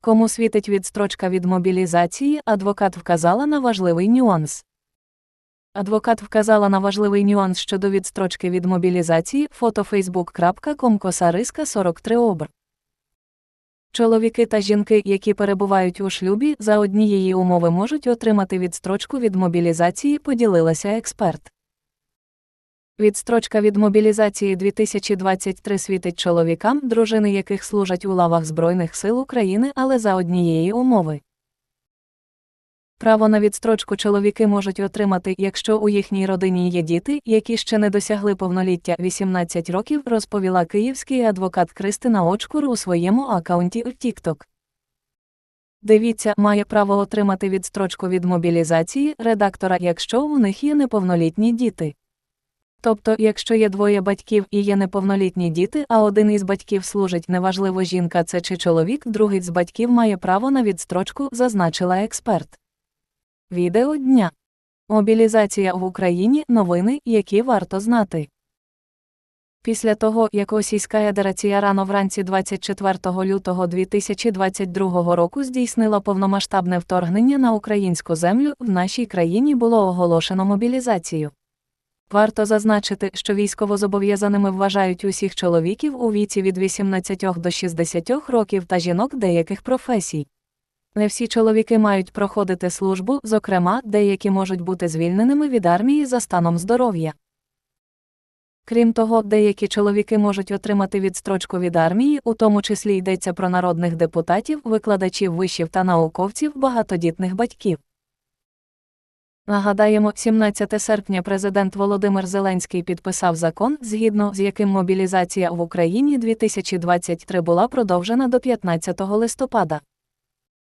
Кому світить відстрочка від мобілізації, адвокат вказала на важливий нюанс. Адвокат вказала на важливий нюанс щодо відстрочки від мобілізації фото facebook.com косариска 43 обр. Чоловіки та жінки, які перебувають у шлюбі, за однієї умови можуть отримати відстрочку від мобілізації, поділилася експерт. Відстрочка від мобілізації 2023 світить чоловікам, дружини яких служать у лавах Збройних сил України, але за однієї умови. Право на відстрочку чоловіки можуть отримати, якщо у їхній родині є діти, які ще не досягли повноліття 18 років, розповіла київський адвокат Кристина Очкур у своєму акаунті у TikTok. Дивіться, має право отримати відстрочку від мобілізації редактора, якщо у них є неповнолітні діти. Тобто, якщо є двоє батьків і є неповнолітні діти, а один із батьків служить неважливо жінка це чи чоловік, другий з батьків має право на відстрочку, зазначила експерт. Відео дня. Мобілізація в Україні новини, які варто знати. Після того, як Російська Федерація рано вранці 24 лютого 2022 року здійснила повномасштабне вторгнення на українську землю, в нашій країні було оголошено мобілізацію. Варто зазначити, що військовозобов'язаними вважають усіх чоловіків у віці від 18 до 60 років та жінок деяких професій. Не всі чоловіки мають проходити службу, зокрема, деякі можуть бути звільненими від армії за станом здоров'я. Крім того, деякі чоловіки можуть отримати відстрочку від армії, у тому числі йдеться про народних депутатів, викладачів вишів та науковців, багатодітних батьків. Нагадаємо, 17 серпня президент Володимир Зеленський підписав закон, згідно з яким мобілізація в Україні 2023 була продовжена до 15 листопада.